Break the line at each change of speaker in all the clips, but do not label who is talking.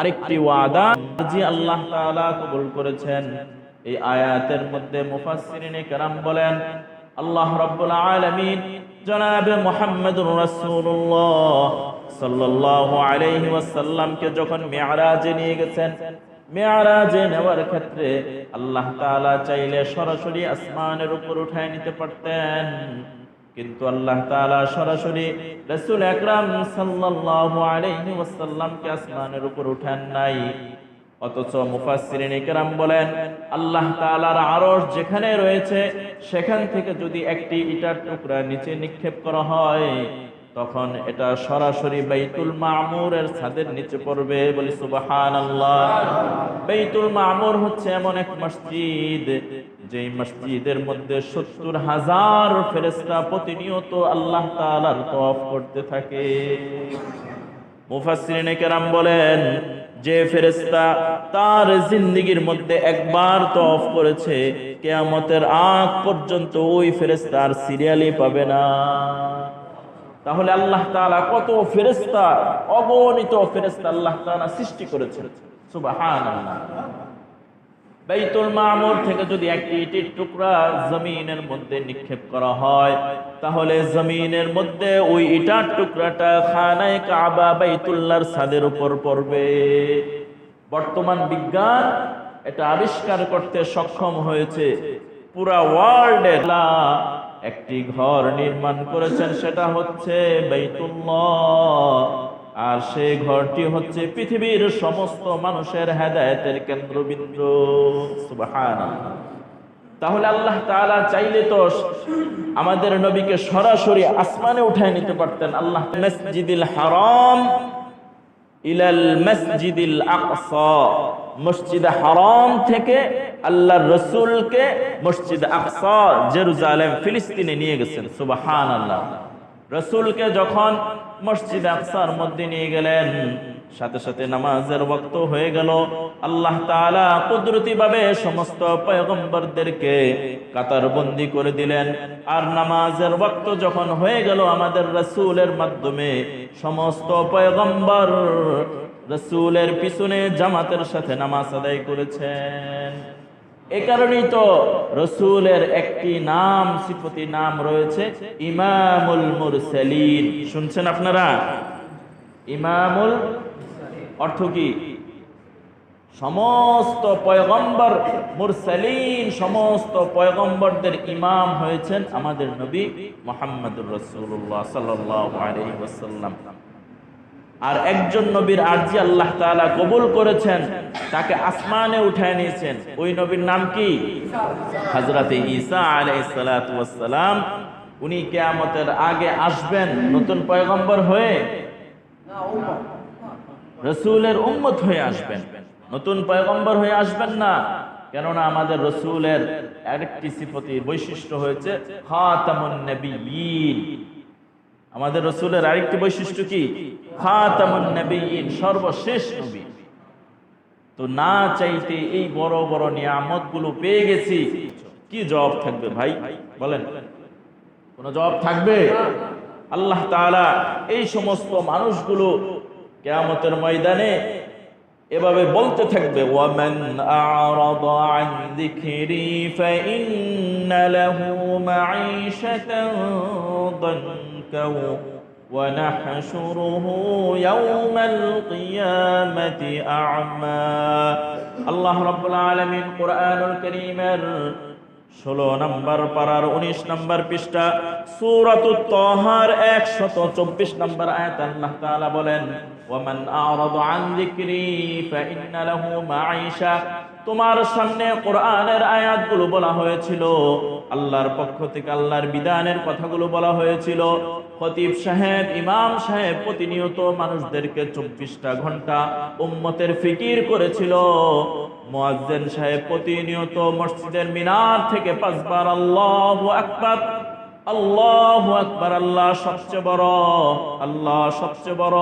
আরেকটি ওয়াদা যে আল্লাহ তাআলা কবুল করেছেন। এই আয়াতের মধ্যে মুফাসসিরিনে কেরাম বলেন, আল্লাহ রাব্বুল আলামিন জনাবে মুহাম্মদুর রাসূলুল্লাহ সাল্লাল্লাহু আলাইহি ওয়াসাল্লামকে যখন মিরাজে নিয়ে গেছেন, মেয়ারাজে নেওয়ার ক্ষেত্রে আল্লাহ তাআলা চাইলে সরাসরি আসমানের উপর উঠায় নিতে পারতেন। কিন্তু আল্লাহ তাআলা সরাসরি রাসূল আলাইহি ওয়াসাল্লামকে আসমানের উপর উঠান নাই। অথচ মুফাসসিরিন ইকরাম বলেন, আল্লাহ তাআলার আরশ যেখানে রয়েছে, সেখান থেকে যদি একটি ইটার টুকরা নিচে নিক্ষেপ করা হয়, তখন এটা সরাসরি বাইতুল মামুরের ছাদের নিচে পড়বে বলি সুবহানাল্লাহ। বাইতুল মামুর হচ্ছে এমন এক মসজিদ যেই মসজিদের মধ্যে সত্তর হাজার ফেরেশতা প্রতিনিয়ত আল্লাহ তাআলার তওয়াফ করতে থাকে। মুফাসসিরিনে কেরাম বলেন, যে ফেরেশতা তার জিন্দিগির মধ্যে একবার তওয়াফ করেছে, কিয়ামতের আগ পর্যন্ত ওই ফেরেশতা আর সিরিয়ালই পাবে না। তাহলে আল্লাহ তাআলা কত ফেরেশতা, অগণিত ফেরেশতা আল্লাহ তাআলা সৃষ্টি করেছেন। সুবহানাল্লাহ। বাইতুল মামুর থেকে যদি একটি ইটের টুকরা জমিনের মধ্যে নিক্ষেপ করা হয়, তাহলে জমিনের মধ্যে ওই ইটার টুকরাটা খানায় কাবা বাইতুল্লাহর ছাদের উপর পড়বে। বর্তমান বিজ্ঞান এটা আবিষ্কার করতে সক্ষম হয়েছে। পুরা ওয়ার্ল্ডে একটি ঘর নির্মাণ করেছেন, সেটা হচ্ছে বাইতুল্লাহ। আর সেই ঘরটি হচ্ছে পৃথিবীর সমস্ত মানুষের হেদায়েতের কেন্দ্রবিন্দু। তাহলে আল্লাহ তাআলা চাইলে তো আমাদের নবীকে সরাসরি আসমানে উঠায় নিতে পারতেন। আল্লাহ মসজিদিল হারাম ইলাল মসজিদিল আকসা, মসজিদ হারাম থেকে আল্লাহর রসুলকে মসজিদ আকসা, জেরুজালেম, ফিলিস্তিনে নিয়ে গেছেন। সুবহানাল্লাহ। রসুলকে যখন মসজিদ আকসার মধ্যে নিয়ে গেলেন। সাথে সাথে নামাজের বক্ত হয়ে গেল। আল্লাহ তাআলা কুদরতি ভাবে সমস্ত পয়গম্বরদেরকে কাতার বন্দি করে দিলেন। আর নামাজের বক্ত যখন হয়ে গেল আমাদের রসুলের মাধ্যমে, সমস্ত পয়গম্বর রসুলের পিছনে জামাতের সাথে নামাজ আদায় করেছেন। এ কারণেই তো রসুলের একটি নাম, সিফতি নাম রয়েছে, ইমামুল মুরসালিন। শুনছেন আপনারা? ইমামুল অর্থ কি? সমস্ত পয়গম্বর মুরসালিন, সমস্ত পয়গম্বরদের ইমাম হয়েছেন আমাদের নবী মোহাম্মদুর রসুল্লাহ আলাইহি ওয়াসাল্লাম। আর একজন নবীর আরজি আল্লাহ তাআলা কবুল করেছেন, তাকে আসমানে উঠায় নিয়েছেন। ওই নবীর নাম কি? হযরতে ঈসা আলাইহিস সালাতু উনি কেয়ামতের আগে আসবেন নতুন পয়গম্বর হয়ে। রসুলের উম্মত হয়ে আসবেন। নতুন পয়গম্বর হয়ে আসবেন না। কেননা আমাদের রসুলের আরেকটি সিফতি বৈশিষ্ট্য হয়েছে, খাতামুন নবিয়্যিন আমাদের রসুলের আরেকটি বৈশিষ্ট্য কি? সর্বশেষ নবী। তো না চাইতে এই বড় বড় নিয়ামতগুলো পেয়ে গেছি। কি জবাব থাকবে ভাই? বলেন। কোন জবাব থাকবে? আল্লাহ তাআলা এই সমস্ত মানুষগুলো কেয়ামতের ময়দানে এভাবে বলতে থাকবে, ওয়ামান দানকা ونحشره يوم القيامة أعمى الله رب العالمين قرآن الكريم ষোলো নম্বর পারার উনিশ নম্বর পৃষ্ঠা সুরাতুত তহার একশত চব্বিশ নম্বর আয়াত আল্লাহ তাআলা বলেন ওয়ামান আ'রাদা আন যিকরি ফাইন্না লাহু মাঈশা তোমার সামনে কোরআনের আয়াতগুলো বলা হয়েছিল আল্লাহর পক্ষ থেকে আল্লাহর বিধানের কথাগুলো বলা হয়েছিল খতিব সাহেব, ইমাম সাহেব প্রতিনিয়ত মানুষদেরকে চব্বিশটা ঘণ্টা উম্মতের ফিকির করেছিল। মুয়াজ্জিন সাহেব প্রতিনিয়ত মসজিদের মিনার থেকে পাঁচবার আল্লাহ আকবার আল্লাহ আকবার, আল্লাহ সবচেয়ে বড়, আল্লাহ সবচেয়ে বড়।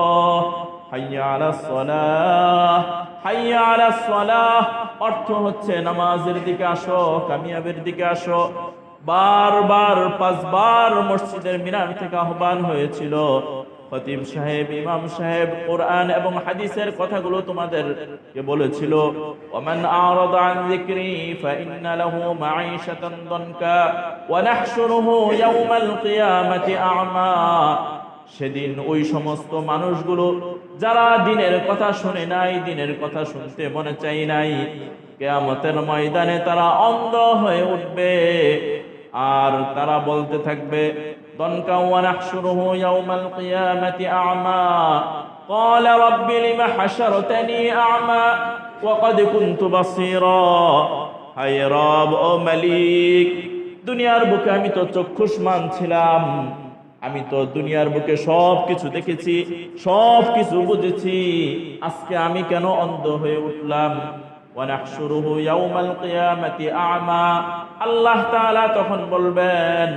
অর্থ হচ্ছে নামাজের দিকে আসো, কামিয়াবের দিকে আসো বারবার, পাঁচবার মসজিদের মিনার থেকে আহ্বান হয়েছিল। খতিব সাহেব, ইমাম সাহেব, কোরআন এবং হাদিসের কথাগুলো তোমাদেরকে বলেছিল। ওমান আরাদা আন যিকরি ফাইন্না লাহু মাঈশাতান দানকা ওয়া নাহশুরুহু কিয়ামাতি আ'মা। সেদিন ওই সমস্ত মানুষগুলো যারা দিনের কথা শুনে নাই, দিনের কথা শুনতে মনে চাই নাই, কেয়ামতের ময়দানে তারা অন্ধ হয়ে উঠবে। আর তারা বলতে থাকবে দনকা ওয়া নাহশুরুহু ইয়াওমাল কিয়ামাতি আ'মা قال رب لم حشرتني أعمى وقد كنت بصيرا হায় রব ও মালিক দুনিয়ার বুকে আমি তো চক্ষুষ্মান ছিলাম আমি তো দুনিয়ার বুকে সব কিছু দেখেছি সব কিছু বুঝেছি আজকে আমি কেন অন্ধ হয়ে উঠলাম ونحشره يوم القيامة أعمى আল্লাহ তাআলা তখন বলবেন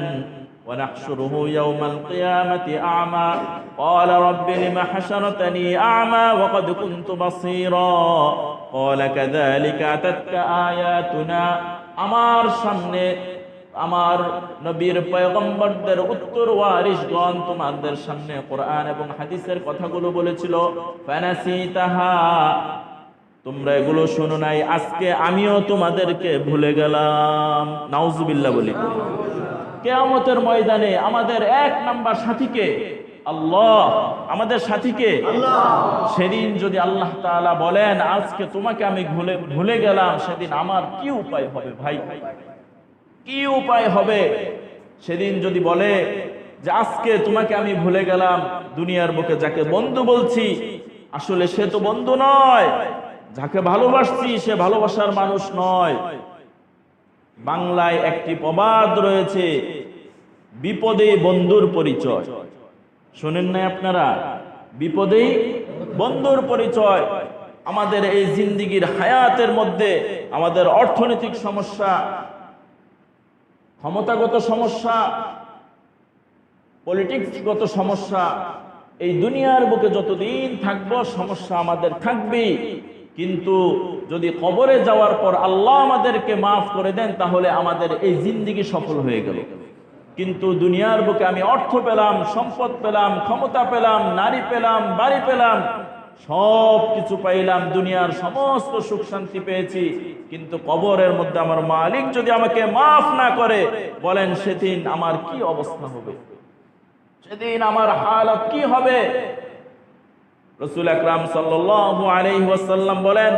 ونحشره يوم القيامة أعمى قال رب لم حشرتني أعمى وقد كنت بصيرا قال كذلك أتتك آياتنا আমার সামনে আমার নবীর পয়গম্বরদের উত্তর ওয়ারিশগণ তোমাদের সামনে কোরআন এবং হাদিসের কথাগুলো বলেছিল ফানাসি তাহা তোমরা এগুলো শোনো নাই, আজকে আমিও তোমাদেরকে ভুলে গেলাম। নাউজুবিল্লাহ বলি। কেয়ামতের ময়দানে আমাদের এক নাম্বার সাথীকে, আল্লাহ, আমাদের সাথীকে সেদিন যদি আল্লাহ তাআলা বলেন, আজকে তোমাকে আমি ভুলে ভুলে গেলাম, সেদিন আমার কি উপায় হবে ভাই? কি উপায় হবে? সেদিন যদি বলে যে আজকে তোমাকে আমি ভুলে গেলাম, দুনিয়ার বুকে যাকে বন্ধু বলছি, আসলে সে তো বন্ধু নয়। যাকে ভালোবাসছি, সে ভালোবাসার মানুষ নয়। বাংলায় একটি প্রবাদ রয়েছে, বিপদে বন্ধুর পরিচয়। শোনেন নাই আপনারা? বিপদেই বন্ধুর পরিচয়। আমাদের এই জিন্দিগির হায়াতের মধ্যে আমাদের অর্থনৈতিক সমস্যা, ক্ষমতাগত সমস্যা, পলিটিক্সগত সমস্যা, এই দুনিয়ার বুকে যতদিন থাকব সমস্যা আমাদের থাকবেই। কিন্তু যদি কবরে যাওয়ার পর আল্লাহ আমাদেরকে মাফ করে দেন, তাহলে আমাদের এই জিন্দিগি সফল হয়ে গেল। কিন্তু দুনিয়ার বুকে আমি অর্থ পেলাম, সম্পদ পেলাম, ক্ষমতা পেলাম, নারী পেলাম, বাড়ি পেলাম সব কিছু পাইলাম, দুনিয়ার সমস্ত সুখ শান্তি পেয়েছি। কিন্তু কবরের মধ্যে আমার মালিক যদি আমাকে মাফ না করে, বলেন সেদিন আমার কি অবস্থা হবে? সেদিন আমার হালত কি হবে? রসুল আকরাম ওয়াসাল্লাম বলেন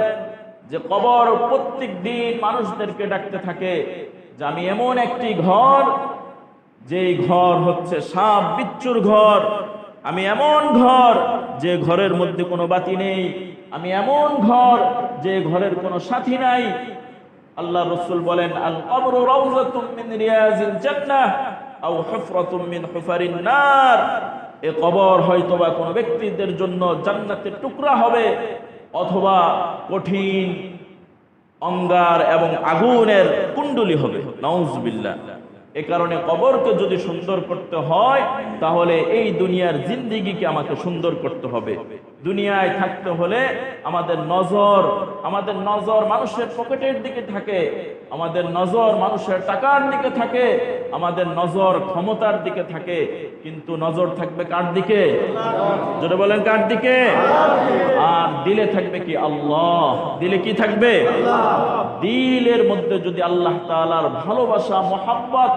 যে কবর প্রত্যেক দিন মানুষদেরকে ডাকতে থাকে যে আমি এমন একটি ঘর, যেই ঘর হচ্ছে সাপ বিচ্ছুর ঘর। আমি এমন ঘর, যে ঘরের মধ্যে কোনো বাতি নেই। আমি এমন ঘর, যে ঘরের কোনো সাথী নাই। আল্লাহ রসুল বলেন আল কবর রাউজাতুম মিন রিয়াজিল জান্নাহ আও হুফরাতুম মিন হুফারিন নার। এ কবর হয়তো বা কোনো ব্যক্তিদের জন্য জান্নাতের টুকরা হবে, অথবা কঠিন অঙ্গার এবং আগুনের কুণ্ডলি হবে। নাউজবিল্লাহ। এ কারণে কবরকে যদি সুন্দর করতে হয় তাহলে এই দুনিয়ার জিন্দিগিকে আমাকে সুন্দর করতে হবে। দুনিয়ায় থাকতে হলে আমাদের নজর আমাদের নজর মানুষের পকেটের দিকে থাকে আমাদের নজর মানুষের টাকার দিকে থাকে আমাদের নজর ক্ষমতার দিকে থাকে। কিন্তু নজর থাকবে কার দিকে? যেটা বলেন কার দিকে? আর দিলে থাকবে কি আল্লাহ? দিলে কি থাকবে? দিলের মধ্যে যদি আল্লাহ তাআলার ভালোবাসা মোহাব্বত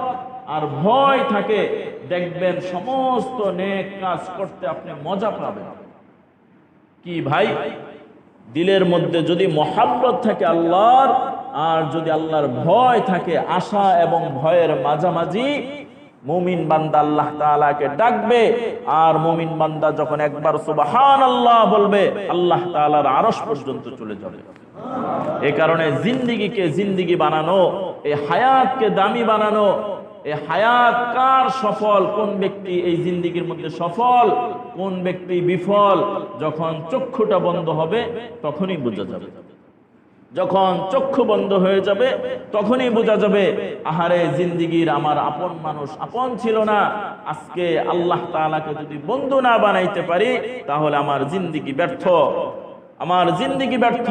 আর ভয় থাকে, দেখবেন সমস্ত নেক কাজ করতে আপনি মজা পাবেন। কি ভাই? দিলের মধ্যে যদি মহাব্বত থাকে আল্লাহর, আর যদি আল্লাহর ভয় থাকে আশা এবং ভয়ের মাঝামাঝি, মুমিন বান্দা আল্লাহ তাআলাকে ডাকবে, আর মুমিন বান্দা যখন একবার সুবহান আল্লাহ বলবে, আল্লাহ তাআলার আরশ পর্যন্ত চলে যাবে। এ কারণে জিন্দিগিকে জিন্দিগি বানানো এই হায়াতকে দামি বানানো এই হায়াত কার সফল? কোন ব্যক্তি এই জিন্দিগির মধ্যে সফল? কোন ব্যক্তি বিফল? যখন চক্ষুটা বন্ধ হবে, তখনই বোঝা যাবে। যখন চক্ষু বন্ধ হয়ে যাবে, তখনই বোঝা যাবে, আহারে জিন্দিগির আমার আপন মানুষ আপন ছিল না। আজকে আল্লাহ তাআলাকে যদি বন্ধু না বানাইতে পারি, তাহলে আমার জিন্দিগি ব্যর্থ। আমার জিন্দিগি ব্যর্থ।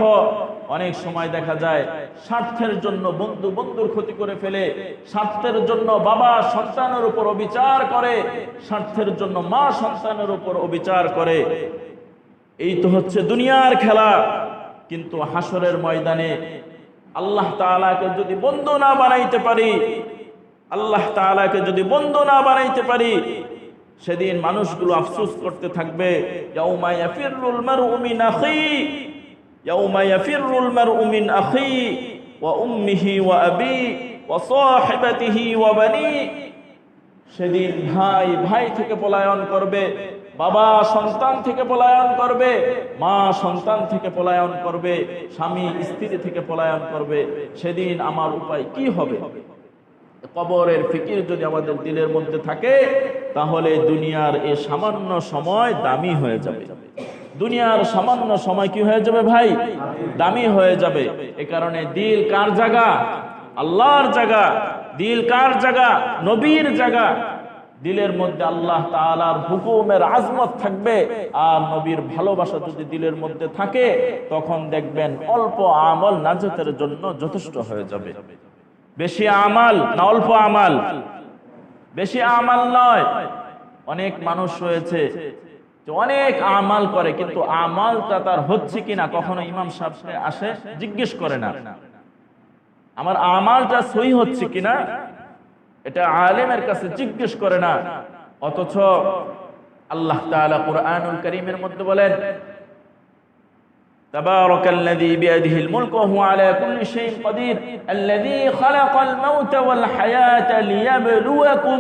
অনেক সময় দেখা যায় স্বার্থের জন্য বন্ধু বন্ধুর ক্ষতি করে ফেলে, স্বার্থের জন্য বাবা সন্তানের উপর অবিচার করে, স্বার্থের জন্য মা সন্তানের উপর অবিচার করে। এই তো হচ্ছে দুনিয়ার খেলা। কিন্তু হাসরের ময়দানে আল্লাহ তাআলাকে যদি বন্ধু না বানাইতে পারি, আল্লাহ তাআলাকে যদি বন্ধু না বানাইতে পারি, সেদিন মানুষগুলো আফসোস করতে থাকবে আখি ওয়া উম্মিহি ওয়া আবি ওয়া সাহিবাতিহি ওয়া বানি সেদিন ভাই ভাই থেকে পলায়ন করবে, বাবা সন্তান থেকে পলায়ন করবে, মা সন্তান থেকে পলায়ন করবে, স্বামী স্ত্রী থেকে পলায়ন করবে। সেদিন আমার উপায় কি হবে? কবরের ফিকির যদি আমাদের দিলের মধ্যে থাকে, তাহলে দুনিয়ার এ সামান্য সময় দামি হয়ে যাবে। দুনিয়ার সামান্য সময় কি হয়ে যাবে ভাই? দামি হয়ে যাবে। এ কারণে দিল কার জায়গা? আল্লাহর জায়গা। দিল কার জায়গা? নবীর জায়গা। দিলের মধ্যে আল্লাহ তাআলার হুকুমের আজমত থাকবে। আর নবীর ভালোবাসা যদি দিলের মধ্যে থাকে, তখন দেখবেন অল্প আমল নাজতের জন্য যথেষ্ট হয়ে যাবে। বেশি আমাল না অল্প আমাল? বেশি আমাল নয়। অনেক মানুষ রয়েছে অনেক আমাল করে কিন্তু আমালটা তার হচ্ছে কিনা কখনো ইমাম সাহেব আসে জিজ্ঞেস করে না আমার আমালটা সহি হচ্ছে কিনা এটা আলেমের কাছে জিজ্ঞেস করে না অথচ আল্লাহ তাআলা কুরআনুল কারীমের মধ্যে বলেন تبارك الذي بيده الملك وهو على كل شيء قدير الذي خلق الموت والحياة ليبلوكم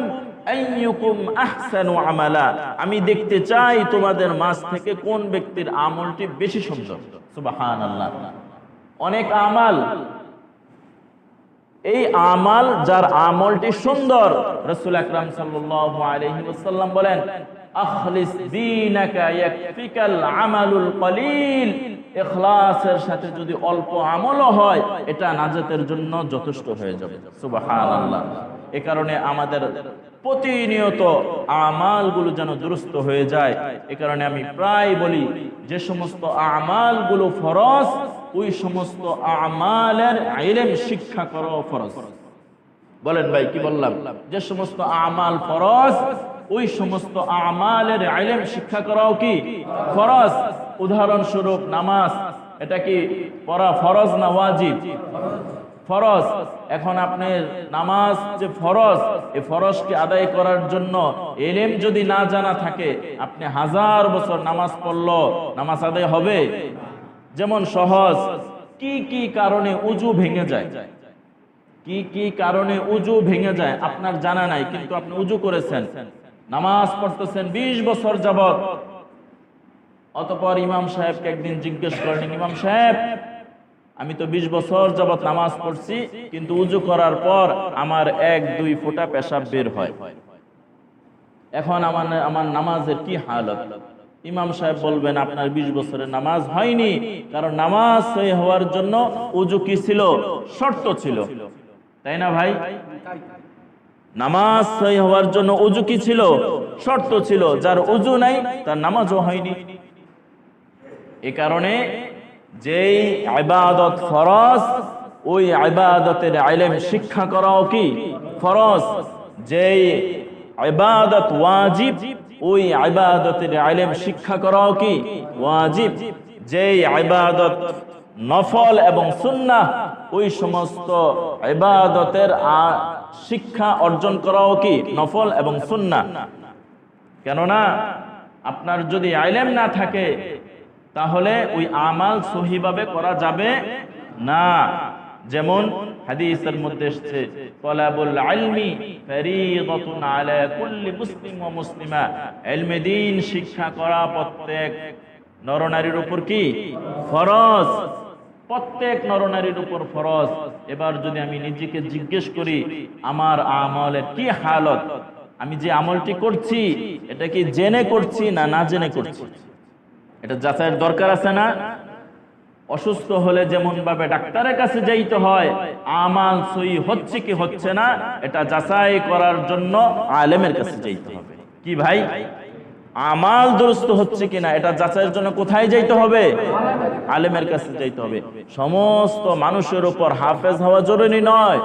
আমি দেখতে চাই তোমাদের মাছ থেকে কোন ব্যক্তির আমলটি বেশি সুন্দর। সুবাহান আল্লাহ অনেক আমাল। এই আমাল যার আমলটি সুন্দর, রসুল আকরাম সাল্লাম বলেন অল্প আমলও হয়, এটা নাজাতের জন্য যথেষ্ট হয়ে যাবে। আমাদের প্রতিনিয়ত আমালগুলো যেন দুরুস্ত হয়ে যায়। এ কারণে আমি প্রায় বলি, যে সমস্ত আমালগুলো ফরজ, ওই সমস্ত আমালের ইলম শিক্ষা করো ফরজ। বলেন ভাই, কি বললাম? যে সমস্ত আমাল ফরজ, ওই সমস্ত আমালের ইলম শিক্ষা করাও কি ফরজ? উদাহরণস্বরূপ নামাজ, এটা কি পড়া ফরজ না ওয়াজিব? ফরজ। এখন আপনি নামাজ যে ফরজ এই ফরজকে আদায় করার জন্য এলেম যদি না জানা থাকে, আপনি হাজার বছর নামাজ পড়ল, নামাজ আদায় হবে? যেমন সহজ, কি কি কারণে উজু ভেঙে যায়? কি কি কারণে উজু ভেঙে যায়? আপনার জানা নাই, কিন্তু আপনি উজু করেছেন। নামাজ পড়তেছেন ২০ বছর যাবত অতপর ইমাম সাহেবকে একদিন জিজ্ঞেস করেন ইমাম সাহেব আমি তো ২০ বছর যাবত নামাজ পড়ছি, কিন্তু উজু করার পর আমার এক, দুই ফোঁটা পেশাব বের হয়। এখন আমার আমার নামাজের কি হালত? ইমাম সাহেব বলবেন, আপনার ২০ বছরের নামাজ হয়নি, কারণ নামাজ সহি হওয়ার জন্য উজু কি ছিল? শর্ত ছিল। তাই না ভাই? নামাজ সহি হওয়ার জন্য উজু কি ছিল? শর্ত ছিল। যার উজু নাই, তার নামাজও হয়নি। এ কারণে যেই আবাদত ফরজ, ওই আবাদতের আইলেম শিক্ষা করাও কি ফরজ? যেই আবাদত ওয়াজিব, ওই আবাদতের আইলেম শিক্ষা করাও কি ওয়াজিব? যেই আবাদত নফল এবং সুন্নাহ, ওই সমস্ত ইবাদতের শিক্ষা অর্জন করাও কি নফল এবং সুন্নাহ? কেননা, আপনার যদি আইলেম না থাকে তাহলে ওই আমাল সহিভাবে করা যাবে না। যেমন হাদিসের মধ্যে এসেছে, তলাবুল ইলমি ফরিদাতুন আলা কুল্লি মুসলিম ওয়া মুসলিমা। ইলমে দ্বীন শিক্ষা করা প্রত্যেক নরনারীর উপর কি? ফরজ। প্রত্যেক নরনারীর উপর ফরজ। এবার যদি আমি নিজেকে জিজ্ঞেস করি, আমার আমলের কি হালত? আমি যে আমলটি করছি, এটা কি জেনে করছি না না জেনে করছি? এটা যাচাইয়ের দরকার আছে না? অসুস্থ হলে যেমন ভাবে ডাক্তারের কাছে যাইতে হয়, আমাল সই হচ্ছে কি হচ্ছে না, এটা যাচাই করার জন্য আলেমের কাছে যাইতে হবে। কি ভাই? আমাল দুরুস্ত হচ্ছে কিনা এটা যাচাইয়ের জন্য কোথায় যাইতে হবে? আলেমের কাছে যাইতে হবে। সমস্ত মানুষের উপর হাফেজ হওয়া জরুরি নয়।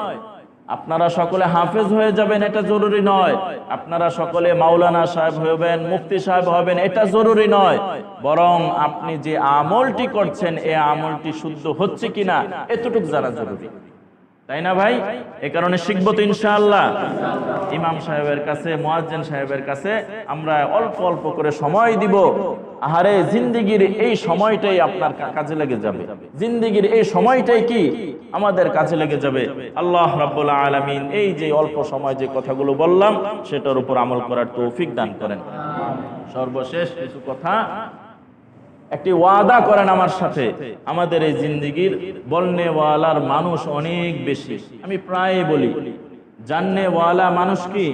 আপনারা সকলে হাফেজ হয়ে যাবেন, এটা জরুরি নয়। আপনারা সকলে মাওলানা সাহেব হবেন, মুফতি সাহেব হবেন, এটা জরুরি নয়। বরং আপনি যে আমলটি করছেন, এ আমলটি শুদ্ধ হচ্ছে কিনা, এতটুকু জানা জরুরি। তাই না ভাই? এ কারণে শিখব তো ইনশাআল্লাহ। ইমাম সাহেবের কাছে, মোয়াজ্জেন সাহেবের কাছে আমরা অল্প অল্প করে সময় দিব। আহারে, জিন্দিগির এই সময়টাই আপনার কাজে লেগে যাবে। জিন্দিগির এই সময়টাই কি? আমাদের কাজে লেগে যাবে। আল্লাহ রাব্বুল আলামিন এই যে অল্প সময় যে কথাগুলো বললাম, সেটার উপর আমল করার তৌফিক দান করেন। সর্বশেষ কিছু কথা একটি ওয়াদা করেন আমার সাথে, আমাদের এই জিন্দিগির বলনেওয়ালার মানুষ অনেক বেশি। আমি প্রায় বলি, জাননেওয়ালা মানুষ কি?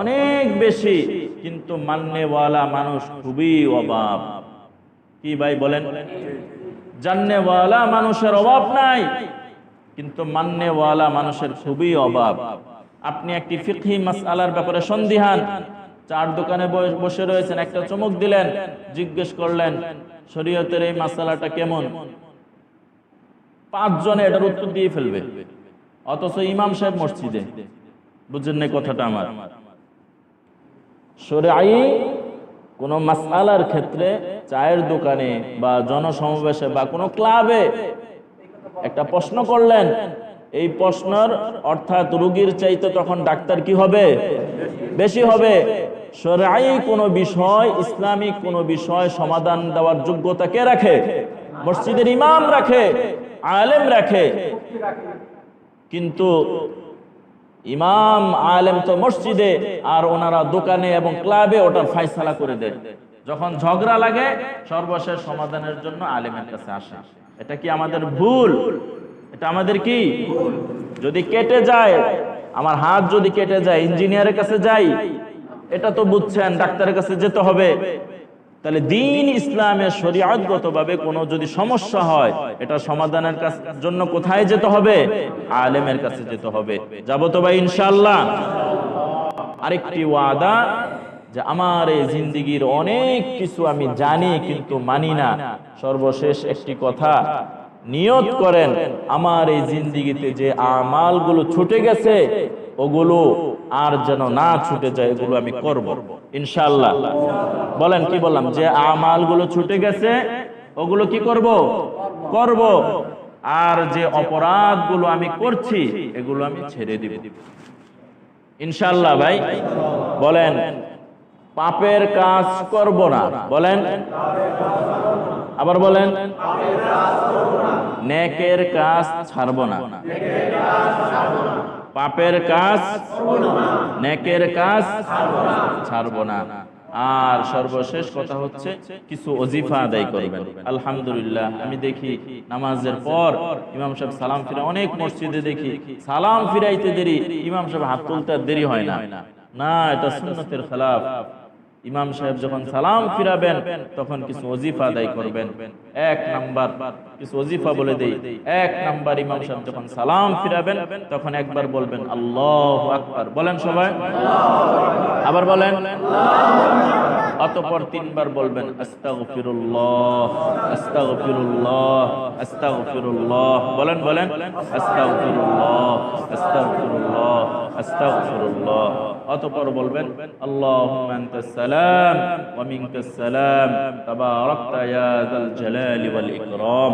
অনেক বেশি, কিন্তু মাননেওয়ালা মানুষ খুবই অভাব কি ভাই বলেন? জাননেওয়ালা মানুষের অভাব নাই, কিন্তু মাননেওয়ালা মানুষের খুবই অভাব আপনি একটি ফিকহি মাসআলার ব্যাপারে সন্দিহান। চার দোকানে বসে রয়েছেন, একটা চমক দিলেন, জিজ্ঞেস করলেন, শরীয়তের এই মাসালাটা কেমন? পাঁচজনে এটার উত্তর দিয়ে ফেলবে, অথচ ইমাম সাহেব মসজিদে। বুঝছেন না কথাটা আমার। শরীআই কোন মাসআলার ক্ষেত্রে চায়ের দোকানে বা জনসমাবেশে বা কোনো ক্লাবে একটা প্রশ্ন করলেন, এই প্রশ্নের অর্থাৎ রুগীর চাইতে তখন ডাক্তার কি হবে? বেশি হবে। শরআই কোনো বিষয়, ইসলামিক কোনো বিষয় সমাধান দেওয়ার যোগ্যতা কে রাখে? মসজিদের ইমাম রাখে, আলেম রাখে। কিন্তু ইমাম, আলেম তো মসজিদে আর ওনারা দোকানে এবং ক্লাবে ওটার ফাইসলা করে দেয়। যখন ঝগড়া লাগে, সর্বশেষ সমাধানের জন্য আলেমের কাছে আসে। এটা কি আমাদের ভুল? এটা আমাদের কি? যদি কেটে যায়, আমার হাত যদি কেটে যায়, ইঞ্জিনিয়ারের কাছে যাই এটা তো বুঝছেন, ডাক্তারের কাছে যেতে হবে। তাহলে দিন ইসলামের শরীয়তগত ভাবে কোনো যদি সমস্যা হয়, এটা সমাধানের জন্য কোথায় যেতে হবে? আলেমের কাছে যেতে হবে। যাব তো ভাই, ইনশাআল্লাহ। আরেকটি ওয়াদা যে আমার এই জিন্দিগির অনেক কিছু আমি জানি কিন্তু মানি না। সর্বশেষ একটি কথা, নিয়ত করেন, আমার এই জিন্দিগিতে যে আমালগুলো ছুটে গেছে, ওগুলো আর যেন না ছুটে যায় এগুলো আমি করব। ইনশাআল্লাহ। বলেন, কি বললাম? যে আমালগুলো ছুটে গেছে, ওগুলো কি করব? করব। আর যে অপরাধগুলো আমি করছি, এগুলো আমি ছেড়ে দিব। ইনশাল্লাহ ভাই, বলেন, পাপের কাজ করব না। বলেন, আবার বলেন, নেকের কাজ ছাড়ব না। পাপের কাজ নেকের কাজ ছাড়ব না। আর সর্বশেষ কথা হচ্ছে, কিছু অজিফা আদায় করবেন। আলহামদুলিল্লাহ, আমি দেখি নামাজের পর ইমাম সাহেব সালাম ফিরে, অনেক মসজিদে দেখি সালাম ফিরাইতে দেরি, ইমাম সাহেব হাত তুলতে দেরি হয় না। না, এটা সুন্নতের খেলাফ। ইমাম সাহেব যখন সালাম ফিরাবেন, তখন কিছু অজিফা আদায় করবেন। এক নাম্বার কিছু ওজিফা বলে দেই। এক নাম্বার ইমাম সাহেব যখন সালাম ফিরাবেন, তখন একবার বলবেন, আল্লাহ আকবার। বলেন সবাই। আবার বলেন, অতঃপর তিনবার বলবেন, আস্তাগফিরুল্লাহ আস্তাগফিরুল্লাহ আস্তাগফিরুল্লাহ। বলেন বলেন, আস্তাগফিরুল্লাহ আস্তাগফিরুল্লাহ আস্তাগফিরুল্লাহ। অতঃপর বলবেন, আল্লাহুম্মা আনতাস সালাম, ওয়া মিনকাস সালাম, তাবারাকতা ইয়া যাল জালালি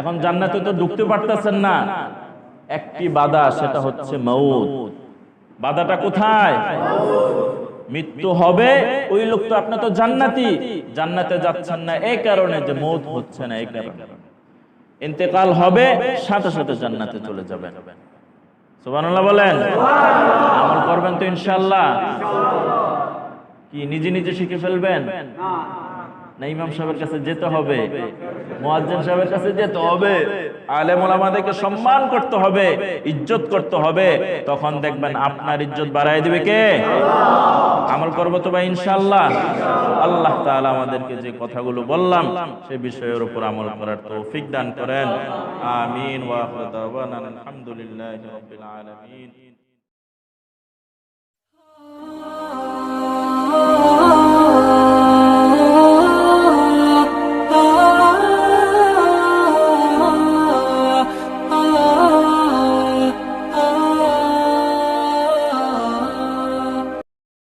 এখন জান্নাতে তো ঢুকতে পারতেছেন না। একটি বাধা, সেটা হচ্ছে মৌত বাধাটা কোথায়? মৃত্যু হবে ওই লোক তো আপনার তো জান্নাতি। জান্নাতে যাচ্ছেন না, এই কারণে যে মৌত হচ্ছে না, এই কারণে। ইন্তেকাল হবে, সাথে সাথে জান্নাতে চলে যাবেন। সুবহানাল্লাহ বলেন? আমল করবেন তো ইনশাআল্লাহ। কি, নিজে নিজে শিখে ফেলবেন? না ইমাম সাহেবের কাছে যেতে হবে, মুয়াজ্জিন সাহেবের কাছে যেতে হবে, আলেম ওলামাদেরকে সম্মান করতে হবে, ইজ্জত করতে হবে, তখন দেখবেন আপনার ইজ্জত বাড়ায় দিবে কে? আমল করব তো ভাই ইনশাল্লাহ আল্লাহ তাআলা আমাদেরকে যে কথাগুলো বললাম, সে বিষয়ের উপর আমল করার তৌফিক দান করেন। আমিন। ওয়া আলহামদুলিল্লাহি রাব্বিল আলামিন।